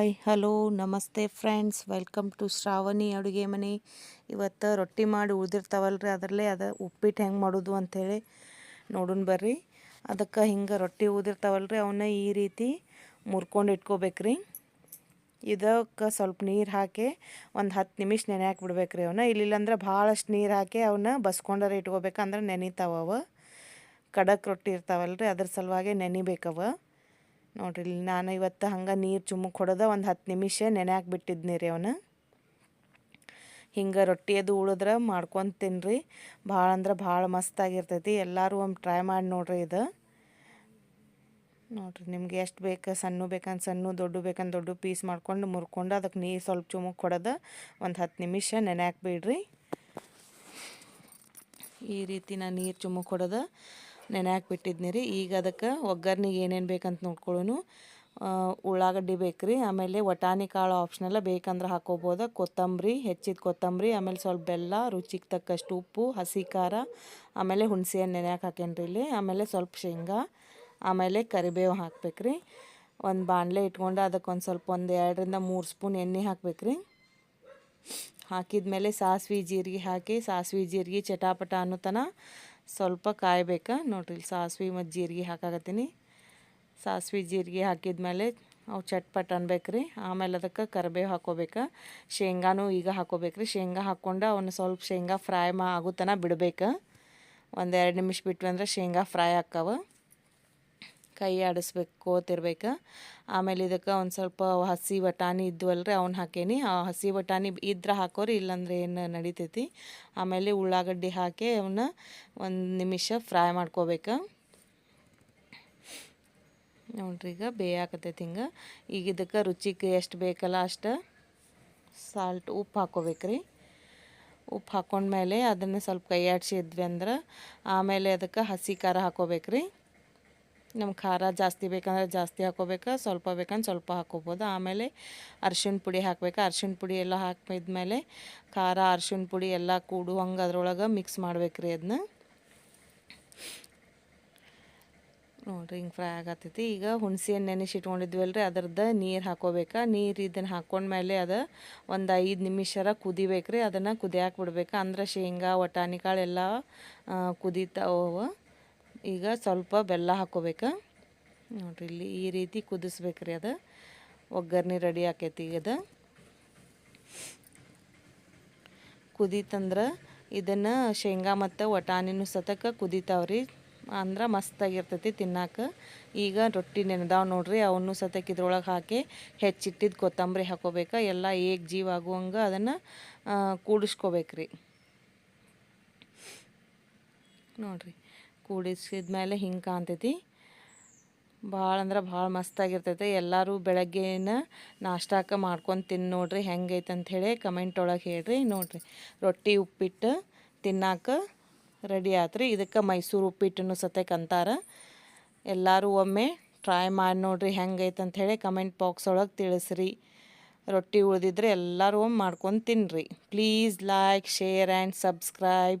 Hi, hello, ನಮಸ್ತೆ friends. Welcome to Shravani ಅಡುಗೆ ಮನೆ. ಇವತ್ತು ರೊಟ್ಟಿ ಮಾಡಿ ಉಳಿದಿರ್ತಾವಲ್ರಿ, ಅದರಲ್ಲೇ ಅದು ಉಪ್ಪಿಟ್ಟು ಹೆಂಗೆ ಮಾಡೋದು ಅಂಥೇಳಿ ನೋಡೋಣ ಬರ್ರಿ. ಅದಕ್ಕೆ ಹಿಂಗೆ ರೊಟ್ಟಿ ಉದಿರ್ತಾವಲ್ರಿ ಅವನ್ನ ಈ ರೀತಿ ಮುರ್ಕೊಂಡು ಇಟ್ಕೋಬೇಕ್ರಿ. ಇದಕ್ಕೆ ಸ್ವಲ್ಪ ನೀರು ಹಾಕಿ ಒಂದು ಹತ್ತು ನಿಮಿಷ ನೆನೆ ಹಾಕಿ ಅವನ್ನ ಇಲ್ಲಿಲ್ಲಂದ್ರೆ ಭಾಳಷ್ಟು ನೀರು ಹಾಕಿ ಅವನ್ನ ಬಸ್ಕೊಂಡರೆ ಇಟ್ಕೋಬೇಕಂದ್ರೆ ನೆನಿತಾವ ಅವ. ಕಡಕ್ ರೊಟ್ಟಿ ಇರ್ತಾವಲ್ರಿ, ಅದ್ರ ಸಲುವಾಗಿ ನೆನಿಬೇಕವ. ನೋಡ್ರಿ ನಾನು ಇವತ್ತು ಹಂಗೆ ನೀರು ಚುಮ್ಮಕ್ಕೆ ಹೊಡೆದ ಒಂದು ಹತ್ತು ನಿಮಿಷ ನೆನೆ ಹಾಕ್ಬಿಟ್ಟಿದ್ನಿ ರೀ ಅವನು. ಹಿಂಗೆ ರೊಟ್ಟಿ ಅದು ಉಳಿದ್ರೆ ಮಾಡ್ಕೊಂಡು ತಿನ್ನಿರಿ ಭಾಳ ಅಂದ್ರೆ ಭಾಳ ಮಸ್ತಾಗಿರ್ತೈತಿ ಎಲ್ಲರೂ ಒಮ್ಮೆ ಟ್ರೈ ಮಾಡಿ ನೋಡ್ರಿ ಇದು. ನೋಡಿರಿ, ನಿಮ್ಗೆ ಎಷ್ಟು ಬೇಕು? ಸಣ್ಣ ಬೇಕಂತ ಸಣ್ಣ, ದೊಡ್ಡ ಬೇಕಂತ ದೊಡ್ಡ ಪೀಸ್ ಮಾಡ್ಕೊಂಡು ಮುರ್ಕೊಂಡು ಅದಕ್ಕೆ ನೀರು ಸ್ವಲ್ಪ ಚುಮುಕ್ ಕೊಡೋದು ಒಂದು ಹತ್ತು ನಿಮಿಷ ನೆನೆ ಹಾಕ್ಬಿಡ್ರಿ. ಈ ರೀತಿ ನಾನು ನೀರು ಚುಮುಕ್ ಹೊಡೆದ. ನೆನೆ ಬಿಟ್ಟಿದ್ನಿ ರೀ ಈಗ ಅದಕ್ಕೆ ಒಗ್ಗರ್ನಿಗೆ ಏನೇನು ಬೇಕಂತ ನೋಡ್ಕೊಳ್ಳೋನು ಉಳ್ಳಾಗಡ್ಡಿ ಬೇಕು ರೀ ಆಮೇಲೆ ವಟಾಣಿ ಕಾಳು ಆಪ್ಷನಲ್ಲ ಬೇಕಂದ್ರೆ ಹಾಕೋಬೋದು. ಕೊತ್ತಂಬರಿ, ಹೆಚ್ಚಿದ ಕೊತ್ತಂಬರಿ, ಆಮೇಲೆ ಸ್ವಲ್ಪ ಬೆಲ್ಲ, ರುಚಿಗೆ ತಕ್ಕಷ್ಟು ಉಪ್ಪು, ಹಸಿ ಖಾರ, ಆಮೇಲೆ ಹುಣಸೆ ಹಣ್ಣು ನೆನೆಯಾಕೆ ಹಾಕೇನ್ರಿ ಇಲ್ಲಿ. ಆಮೇಲೆ ಸ್ವಲ್ಪ ಶೇಂಗಾ, ಆಮೇಲೆ ಕರಿಬೇವು ಹಾಕ್ಬೇಕು ರೀ ಒಂದು ಬಾಣಲೆ ಇಟ್ಕೊಂಡು ಅದಕ್ಕೆ ಒಂದು ಸ್ವಲ್ಪ ಒಂದು ಎರಡರಿಂದ ಮೂರು ಸ್ಪೂನ್ ಎಣ್ಣೆ ಹಾಕ್ಬೇಕು ರೀ ಹಾಕಿದ ಮೇಲೆ ಸಾಸಿವೆ ಜೀರಿಗೆ ಹಾಕಿ, ಸಾಸ್ವೆ ಜೀರಿಗೆ ಚಟಾಪಟ ಅನ್ನೋ ತನ ಸ್ವಲ್ಪ ಕಾಯಬೇಕಾ? ನೋಡ್ರಿ ಸಾಸ್ವೆ ಮತ್ತು ಜೀರಿಗೆ ಹಾಕಾಕತ್ತೀನಿ. ಸಾಸ್ವೆ ಜೀರಿಗೆ ಹಾಕಿದ್ಮೇಲೆ ಅವು ಚಟ್ಪಟ್ ಅನ್ಬೇಕು ರೀ ಆಮೇಲೆ ಅದಕ್ಕೆ ಕರಿಬೇವು ಹಾಕೋಬೇಕು? ಶೇಂಗಾನು ಈಗ ಹಾಕೋಬೇಕು ರೀ ಶೇಂಗಾ ಹಾಕ್ಕೊಂಡು ಅವನ್ನ ಸ್ವಲ್ಪ ಶೇಂಗಾ ಫ್ರೈ ಮಾ ಆಗುತ್ತನ ಬಿಡಬೇಕು ಬಿಡ್ಬೇಕು? ಒಂದು ಎರಡು ನಿಮಿಷ ಬಿಟ್ವಿ ಅಂದ್ರೆ ಶೇಂಗಾ ಫ್ರೈ ಆಕ್ಕವ ಕೈ ಆಡಿಸ್ಬೇಕು ಕೋತಿರ್ಬೇಕು ಆಮೇಲೆ ಇದಕ್ಕೆ ಒಂದು ಸ್ವಲ್ಪ ಹಸಿ ಬಟಾಣಿ ಇದ್ವಲ್ರಿ ಅವ್ನ ಹಾಕೇನಿ. ಆ ಹಸಿ ಬಟಾಣಿ ಇದ್ರೆ ಹಾಕೋರಿ, ಇಲ್ಲಾಂದ್ರೆ ಏನು ನಡಿತೈತಿ? ಆಮೇಲೆ ಉಳ್ಳಾಗಡ್ಡಿ ಹಾಕಿ ಅವನ್ನ ಒಂದು ನಿಮಿಷ ಫ್ರೈ ಮಾಡ್ಕೋಬೇಕು. ನೋಡ್ರಿ ಈಗ ಬೇಯಾಕತೈತಿ ಹಿಂಗೆ. ಈಗ ಇದಕ್ಕೆ ರುಚಿಗೆ ಎಷ್ಟು ಬೇಕಲ್ಲ ಅಷ್ಟು ಸಾಲ್ಟ್ ಉಪ್ಪು ಹಾಕೋಬೇಕ್ರಿ. ಉಪ್ಪು ಹಾಕೊಂಡ್ಮೇಲೆ ಅದನ್ನು ಸ್ವಲ್ಪ ಕೈ ಅಂದ್ರೆ ಆಮೇಲೆ ಅದಕ್ಕೆ ಹಸಿ ಖಾರ ಹಾಕೋಬೇಕ್ರಿ. ನಮ್ಗೆ ಖಾರ ಜಾಸ್ತಿ ಬೇಕಂದ್ರೆ ಜಾಸ್ತಿ ಹಾಕೋಬೇಕು, ಸ್ವಲ್ಪ ಬೇಕಂದ್ರೆ ಸ್ವಲ್ಪ ಹಾಕೋಬೋದು. ಆಮೇಲೆ ಅರ್ಶಿಣ ಪುಡಿ ಹಾಕ್ಬೇಕು. ಅರ್ಶಿಣ ಪುಡಿ ಎಲ್ಲ ಹಾಕಿದ್ಮೇಲೆ ಖಾರ, ಅರ್ಶಿಣ ಪುಡಿ ಎಲ್ಲ ಕೂಡು ಹಂಗೆ ಅದ್ರೊಳಗೆ ಮಿಕ್ಸ್ ಮಾಡ್ಬೇಕು ರೀ ಅದನ್ನ ನೋಡಿರಿ ಹಿಂಗೆ ಫ್ರೈ ಆಗತ್ತೈತಿ. ಈಗ ಹುಣಸೆ ಹಣ್ಣು ನೆನೆಸಿಟ್ಕೊಂಡಿದ್ವಲ್ಲ ರೀ ಅದ್ರದ್ದು ನೀರು ಹಾಕೋಬೇಕು. ನೀರು ಇದನ್ನು ಹಾಕ್ಕೊಂಡ್ಮೇಲೆ ಅದು ಒಂದು ಐದು ನಿಮಿಷರ ಕುದಿಬೇಕು ರೀ ಅದನ್ನು ಕುದಿಯಾಕೆ ಬಿಡ್ಬೇಕು. ಅಂದ್ರೆ ಶೇಂಗಾ ವಟಾಣಿ ಕಾಳು ಎಲ್ಲ ಕುದೀತಾವ ಈಗ ಸ್ವಲ್ಪ ಬೆಲ್ಲ ಹಾಕೋಬೇಕು. ನೋಡಿರಿ, ಇಲ್ಲಿ ಈ ರೀತಿ ಕುದಿಸ್ಬೇಕು ರೀ ಅದು. ಒಗ್ಗರಣೆ ರೆಡಿ ಆಕೈತಿ ಈಗ ಅದು. ಕುದೀತಂದ್ರೆ ಇದನ್ನು ಶೇಂಗಾ ಮತ್ತು ವಟಾಣಿನೂ ಸತಕ ಕುದೀತಾವ್ರಿ. ಅಂದ್ರೆ ಮಸ್ತಾಗಿರ್ತೈತಿ ತಿನ್ನಾಕ. ಈಗ ರೊಟ್ಟಿ ನೆನೆದಾವ್ ನೋಡ್ರಿ, ಅವನ್ನೂ ಸತಕ್ ಇದ್ರೊಳಗೆ ಹಾಕಿ ಹೆಚ್ಚಿಟ್ಟಿದ್ದು ಕೊತ್ತಂಬರಿ ಹಾಕೋಬೇಕು. ಎಲ್ಲ ಏಕ್ ಜೀವ ಆಗುವಂಗೆ ಅದನ್ನು ಕೂಡಿಸ್ಕೋಬೇಕ್ರಿ. ನೋಡಿರಿ. ಕೂಡಿಸಿದ ಮೇಲೆ ಹಿಂಗೆ ಕಾಣ್ತೈತಿ. ಭಾಳ ಅಂದ್ರೆ ಭಾಳ ಮಸ್ತಾಗಿರ್ತೈತೆ. ಎಲ್ಲರೂ ಬೆಳಗ್ಗೆನ ನಾಷ್ಟಾಕ ಮಾಡ್ಕೊಂಡು ತಿನ್ನು ನೋಡ್ರಿ ಹೆಂಗೈತೆ ಅಂಥೇಳಿ ಕಮೆಂಟ್ ಒಳಗೆ ಹೇಳ್ರಿ. ನೋಡಿರಿ, ರೊಟ್ಟಿ ಉಪ್ಪಿಟ್ಟು ತಿನ್ನಾಕ ರೆಡಿ ಆತ್ರಿ. ಇದಕ್ಕೆ ಮೈಸೂರು ಉಪ್ಪಿಟ್ಟನ್ನು ಸತೆ ಅಂತಾರೆ. ಎಲ್ಲರೂ ಒಮ್ಮೆ ಟ್ರೈ ಮಾಡಿ ನೋಡ್ರಿ ಹೆಂಗೈತೆ ಅಂಥೇಳಿ ಕಮೆಂಟ್ ಬಾಕ್ಸ್ ಒಳಗೆ ತಿಳಿಸ್ರಿ. ರೊಟ್ಟಿ ಉಳಿದಿದ್ರೆ ಎಲ್ಲರೂ ಮಾಡ್ಕೊಂಡು ತಿನ್ನಿರಿ please like share and subscribe